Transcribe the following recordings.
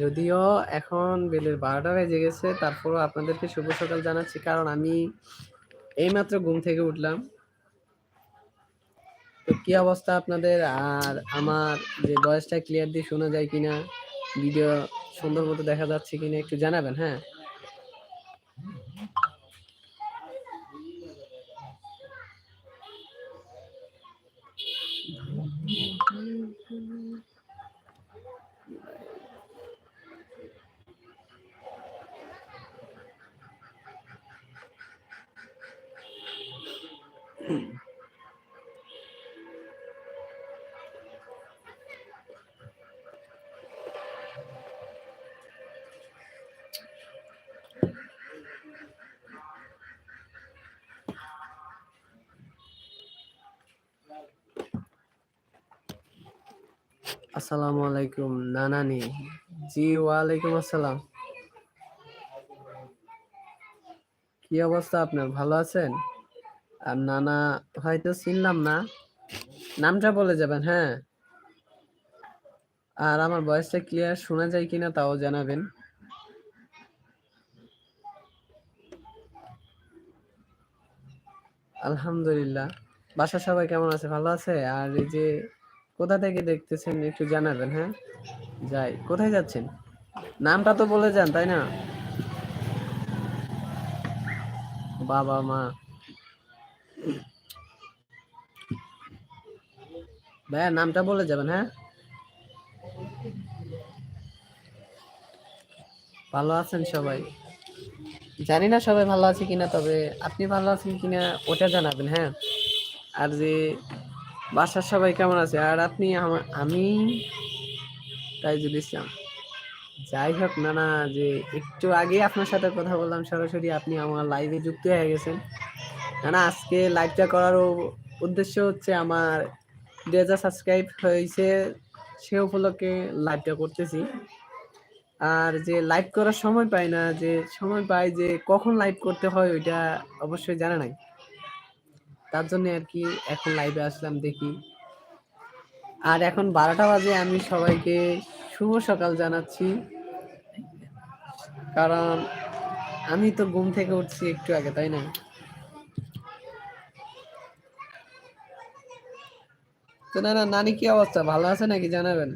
যদিও এখন বেলের বারোটা বেজে গেছে, তারপরও আপনাদেরকে শুভ সকাল জানাচ্ছি। কারণ আমি এইমাত্র ঘুম থেকে উঠলাম। তো কি অবস্থা আপনাদের? আর আমার যে ভয়েসটা ক্লিয়ার দিয়ে শোনা যায় কিনা, ভিডিও সুন্দর মতো দেখা যাচ্ছে কিনা একটু জানাবেন হ্যাঁ? আসসালামু আলাইকুম, নানানি। জি, ওয়ালাইকুম আসসালাম। কি অবস্থা আপনার? ভালো আছেন? আর নানা হয়তো চিনলাম না। নামটা বলে যাবেন হ্যাঁ? আর আমার ভয়েসটা ক্লিয়ার শোনা যায় কিনা তাও জানাবেন। আলহামদুলিল্লাহ। বাসা সবাই কেমন আছে? ভালো আছে? আর এই যে কোথা থেকে দেখতেছেন একটু জানাবেন হ্যাঁ? যাই, কোথায় যাচ্ছেন? নামটা তো বলে যান, তাই না? বাবা মা। ভাইয়া, নামটা বলে যাবেন হ্যাঁ? ভালো আছেন সবাই? জানি না সবাই ভালো আছে কিনা, তবে আপনি ভালো আছেন কিনা ওটা জানাবেন হ্যাঁ? আর যে বাসার সবাই কেমন আছে? আর আপনি আমি তাইজুল ইসলাম। যাই হোক না না যে একটু আগে আপনার সাথে কথা বললাম, সরাসরি আপনি আমার লাইভে যুক্ত হয়ে গেছেন। না না আজকে লাইভটা করার উদ্দেশ্য হচ্ছে আমার হাজার সাবস্ক্রাইব হয়েছে, সে উপলক্ষে লাইভটা করতেছি। আর যে লাইভ করার সময় পাই না, যে সময় পাই যে কখন লাইভ করতে হয়, ওইটা অবশ্যই জানা নাই। তার জন্য আর কি এখন লাইভে আসলাম দেখি। আর এখন বারোটা বাজে, আমি সবাইকে শুভ সকাল জানাচ্ছি। কারণ আমি তো ঘুম থেকে উঠছি একটু আগে, তাই না? তো না না, নানি কি অবস্থা? ভালো আছে নাকি? জানাবেন।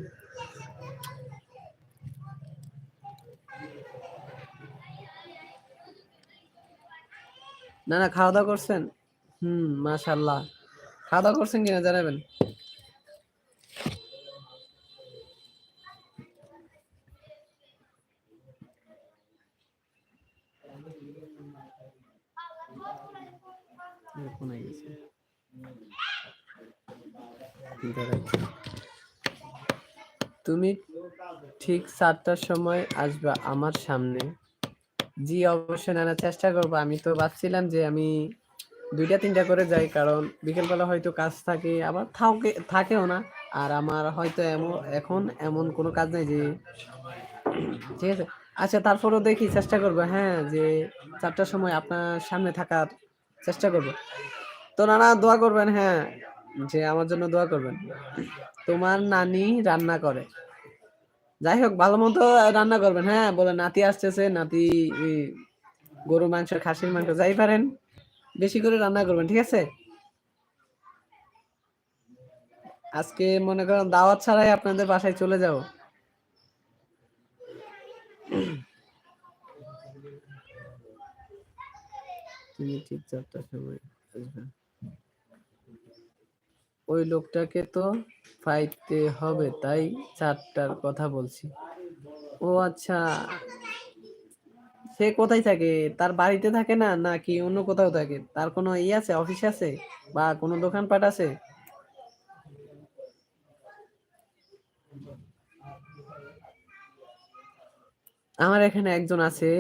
না না, খাওয়া দাওয়া করছেন? হুম মাশাল্লাহ খাওয়া দাওয়া করছেন কিনা জানাবেন? কোনায় গেছে। তুমি ঠিক সাতটার সময় আসবা আমার সামনে। জি অবশ্যই নানা চেষ্টা করব। আমি তো ভাবছিলাম যে আমি দুইটা, তিনটা করে যাই, কারণ বিকেলবেলা হয়তো কাজ থাকে, আবার থাকে, থাকেও না। আর আমার হয়তো এমন, এখন এমন কোনো কাজ নাই যে, ঠিক আছে? আচ্ছা তারপরেও দেখি, চেষ্টা করব হ্যাঁ যে চারটার সময় আপনার সামনে থাকার চেষ্টা করব। তো নানা, দোয়া করবেন হ্যাঁ যে আমার জন্য দোয়া করবেন। তোমার নানি রান্না করে। যাই হোক, ভালো মতো রান্না করবেন হ্যাঁ বলে নাতি আসতেছে, নাতি গরু মাংস, খাসির মাংস, যাই পারেন। বেশি করে রান্না করবেন, ঠিক আছে? আজকে মনে করেন দাওয়াত ছাড়াই আপনাদের বাসায় চলে যাব। তুমি ঠিক চারটার সময় ওই লোকটাকে তো ফাইতে হবে, তাই চারটার কথা বলছি। ও আচ্ছা সে কোথায় থাকে? তার বাড়িতে থাকে না? নাকি অন্য কোথাও থাকে? তার কোনো ই আছে, অফিস আছে? বা কোনো দোকানপাট আছে? আমার এখানে একজন আছে।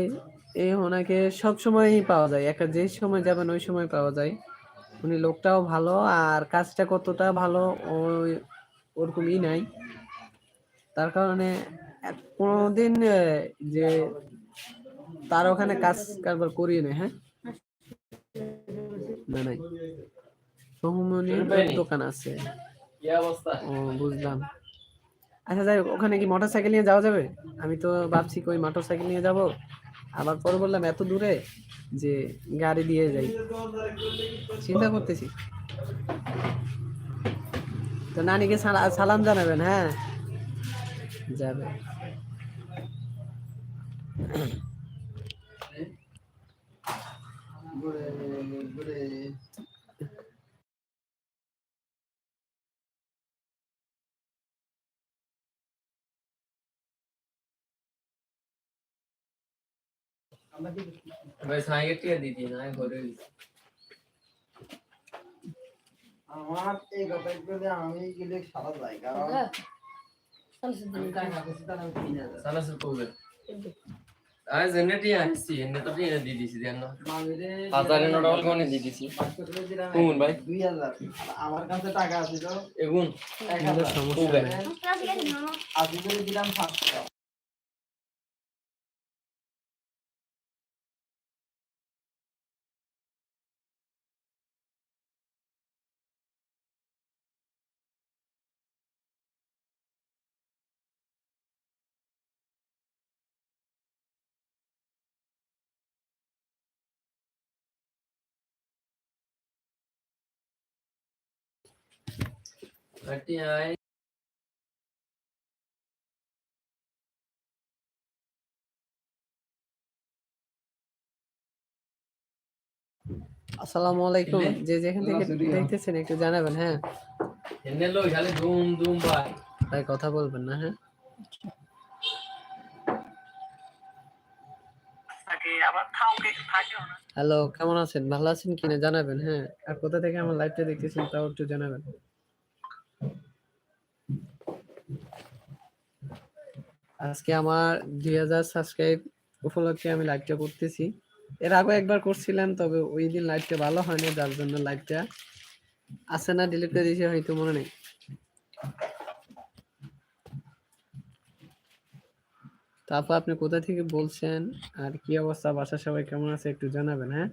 এই ওনাকে সব সময়ই পাওয়া যায়। একটা যে সময় যাবেন, ওই সময় পাওয়া যায়। উনি লোকটাও ভালো, আর কাজটা কতটা ভালো ওই ওরকমই নাই। তার কারণে কোনোদিন যে তার ওখানে কাজ কারবার করিয়ে নেয় হ্যাঁ? না নাই। সোহমনির দোকান আছে। ও বুঝলাম। আচ্ছা যাই ওখানে কি মোটর সাইকেল নিয়ে যাওয়া যাবে? আমি তো ভাবছি কই মোটর সাইকেল নিয়ে যাব। আবার পরে বললাম এত দূরে যে গাড়ি দিয়ে যাই। চিন্তা করতেছি। তো নানিকে সালাম জানাবেন হ্যাঁ? যাবে। ভাই সাইকে টিয়া দিদি না ঘরে আমার এই ব্যাপারগুলো আমি গেলে সারা যাই কারণ আমি টাকা বেশি তার আমি কিনে দেয় সালা সব কোবে আজ এনে টি আনছি দি দিছি দেন হাজার দি দিছি। কোন ভাই? 2000 আমার কাছে টাকা আছে তো। এগুন? 1000 সমস্যা আজ করে দিলাম thirty-nine. আসসালামু আলাইকুম। যে যেখান থেকে দেখতেছেন একটু জানাবেন হ্যাঁ? খালি ভাই। তাই কথা বলবেন না হ্যাঁ? হ্যালো কেমন আছেন? ভালো আছেন কিনা জানাবেন হ্যাঁ? আর কোথা থেকে আমার লাইভটা দেখতেছেন তাও একটু জানাবেন। আজকে আমার দুই হাজার সাবস্ক্রাইব উপলক্ষে আমি লাইভটা করতেছি। এর আগে একবার করছিলাম, তবে ওই দিন লাইভটা ভালো হয়নি, যার জন্য লাইভটা আছে না ডিলিট করে দিয়েছি হয়তো, মনে নেই। তারপর আপনি কোথা থেকে বলছেন? আর কি অবস্থা? বাসার সবাই কেমন আছে? একটু জানাবেন হ্যাঁ?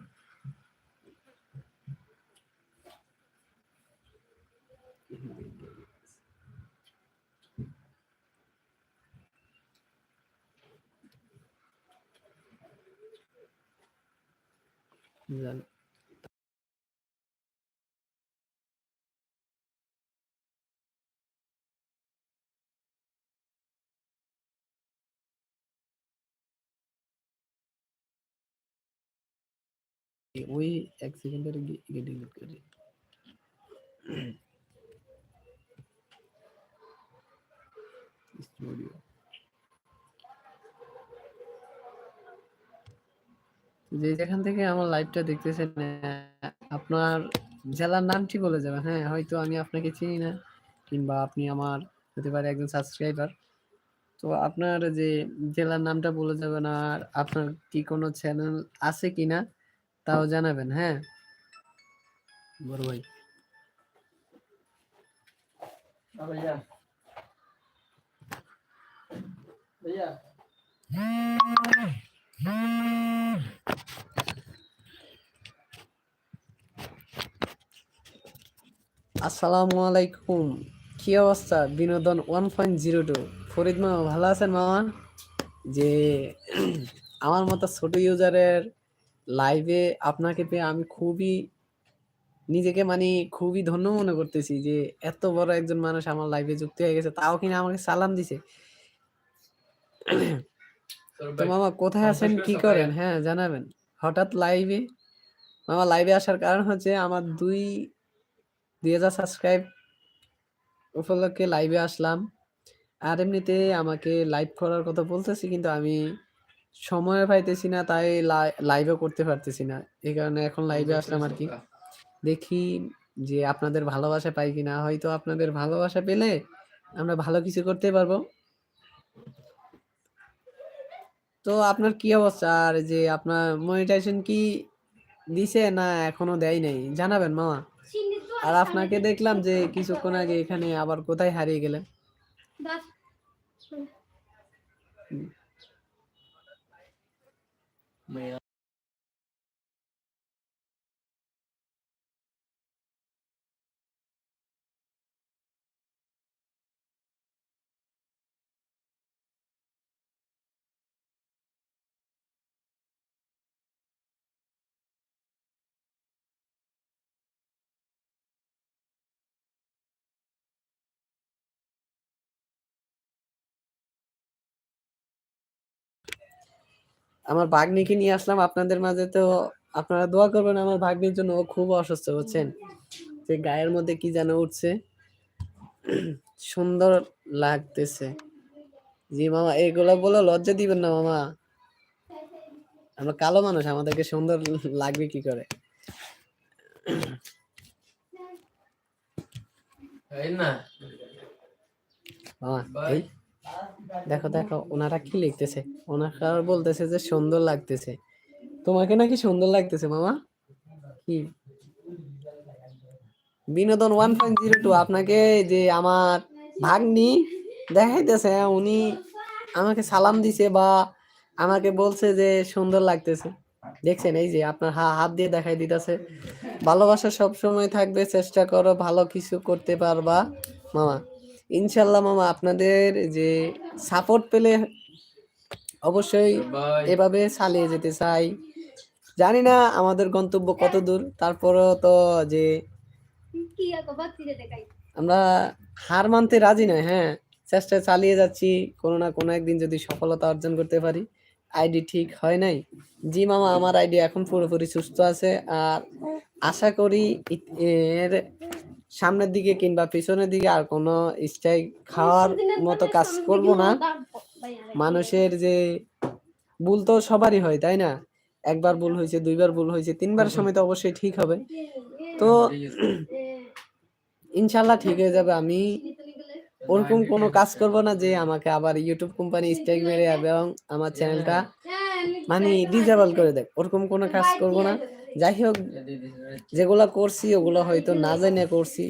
জান ওই এক সেকেন্ডের ডিলিট করে স্টুডিও যে যেখান থেকে আমার লাইভটা দেখতেছেন আপনার জেলার নামটি বলে যাবেন হ্যাঁ? হয়তো আমি আপনাকে চিনি না, কিংবা আপনি আমার হতে পারে একজন সাবস্ক্রাইবার তো আপনার যে জেলার নামটা বলে যাবেন, আর আপনার কি কোনো চ্যানেল আছে কিনা তাও জানাবেন হ্যাঁ? বড় ভাই। ভাইয়া। ভাইয়া। আসসালামু আলাইকুম। কি অবস্থা? বিনোদন one point zero two Farid মামা, ভালো আছেন মামা? যে আমার মতো ছোট ইউজারের লাইভে আপনাকে পেয়ে আমি খুবই, নিজেকে মানে খুবই ধন্য মনে করতেছি যে এত বড় একজন মানুষ আমার লাইভে যুক্ত হয়ে গেছে, তাও কিনা আমাকে সালাম দিছে। তো মামা, কোথায় আছেন? কি করেন? হ্যাঁ জানাবেন। হঠাৎ লাইভে মামা লাইভে আসার কারণ হচ্ছে আমার দুই দুই হাজার সাবস্ক্রাইব উপলক্ষে লাইভে আসলাম। আর এমনিতে আমাকে লাইভ করার কথা বলতেছি কিন্তু আমি সময় পাইতেছি না তাই লাইভও করতে পারতেছি না। এই কারণে এখন লাইভে আসলাম আর কি। দেখি যে আপনাদের ভালোবাসা পাই কিনা। হয়তো আপনাদের ভালোবাসা পেলে আমরা ভালো কিছু করতে পারব। তো আপনার কি অবস্থা? আর যে আপনার মনিটাইজেশন কি দিছে না এখনও দেয় নাই? জানাবেন মামা। আর আপনাকে দেখলাম যে কিছুক্ষণ আগে এখানে আবার কোথায় হারিয়ে গেলেন? আমার ভাগ্নিকে নিয়ে আসলাম। আপনাদের মাঝে তো আপনারা দোয়া করবেন আমার ভাগ্নির জন্য ও খুব অসুস্থ বুঝছেন? যে গায়ের মধ্যে কি যেন উঠছে। সুন্দর লাগতেছে। জি মামা এগুলো বলে লজ্জা দিবেন না মামা। আমরা কালো মানুষ আমাদেরকে সুন্দর লাগবে কি করে? না। মামা দেখো দেখো, ওনারা কি লিখতেছে? ওনারা বলতেছে যে সুন্দর লাগতেছে। তোমাকে নাকি সুন্দর লাগতেছে, মামা? কি? বিনোদন ওয়ান পয়েন্ট জিরো টু আপনাকে যে আমার ভাগ্নি দেখাইতেছে, উনি আমাকে সালাম দিছে বা আমাকে বলছে যে সুন্দর লাগতেছে। দেখছেন, এই যে আপনার হাত দিয়ে দেখাই দিতেছে। ভালোবাসা সব সময় থাকবে, চেষ্টা করো ভালো কিছু করতে পারবা। মামা ইনশাল্লাহ মামা আপনাদের যে সাপোর্ট পেলে অবশ্যই এভাবে চালিয়ে যেতে চাই। জানি না আমাদের গন্তব্য কত দূর তারপরও তো যে আমরা হার মানতে রাজি নয় হ্যাঁ। চেষ্টা চালিয়ে যাচ্ছি কোনো না কোনো একদিন যদি সফলতা অর্জন করতে পারি। আইডি ঠিক হয় নাই। জি মামা আমার আইডি এখন পুরোপুরি সুস্থ আছে। আর আশা করি এর সামনের দিকে কিংবা পিছনের দিকে আর কোনো স্ট্রাইক খাওয়ার মতো কাজ করব না। মানুষের যে ভুল তো সবারই হয় তাই না? একবার ভুল হয়েছে দুইবার ভুল হয়েছে তিনবার সময় তো অবশ্যই ঠিক হবে। তো ইনশাল্লাহ ঠিক হয়ে যাবে। আমি ওরকম কোনো কাজ করব না যে আমাকে আবার ইউটিউব কোম্পানি স্ট্রাইক মেরে এবং আমার চ্যানেলটা মানে ডিজেবল করে দেয় ওরকম কোনো কাজ করব না। যাই হোক যেগুলা করছি ওগুলা হয়তো না জানিয়ে করছি।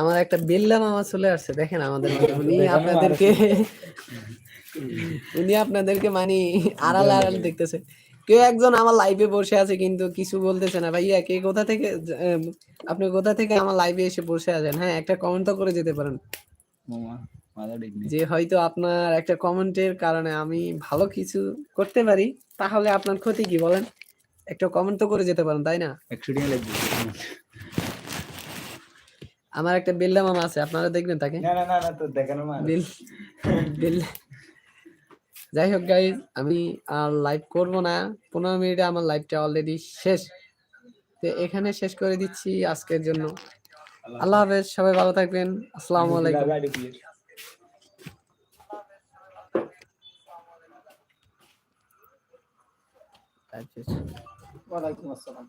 আমার একটা বিল্লা মামা চলে আসছে দেখেন আমাদের উনি আপনাদেরকে উনি আপনাদেরকে মানে আড়াল আড়াল দেখতেছে। কেউ একজন আমার লাইভে বসে আছে কিন্তু কিছু বলতেছে না। ভাইয়া কে কোথা থেকে আপনি কোথা থেকে আমার লাইভে এসে বসে আছেন? হ্যাঁ একটা কমেন্ট তো করে যেতে পারেন। যে হয়তো আপনার একটা কমেন্টের কারণে আমি ভালো কিছু করতে পারি তাহলে আপনার ক্ষতি কি বলেন? একটা কমেন্ট তো করে যেতে পারেন তাই না? আমার একটা বিল্লা মামা আছে আপনারা দেখবেন তাকে? না না না না তো দেখানো মা বিল বিল যাই হোক গাইজ আমি আর লাইভ করব না। পনেরো মিনিটে আমার লাইভটা অলরেডি শেষ। তো এখানে শেষ করে দিচ্ছি আজকের জন্য। আল্লাহ হাফেজ সবাই ভালো থাকবেন। আসসালামু আলাইকুম। দিয়ে আচ্ছা। ওয়ালাইকুম আসসালাম।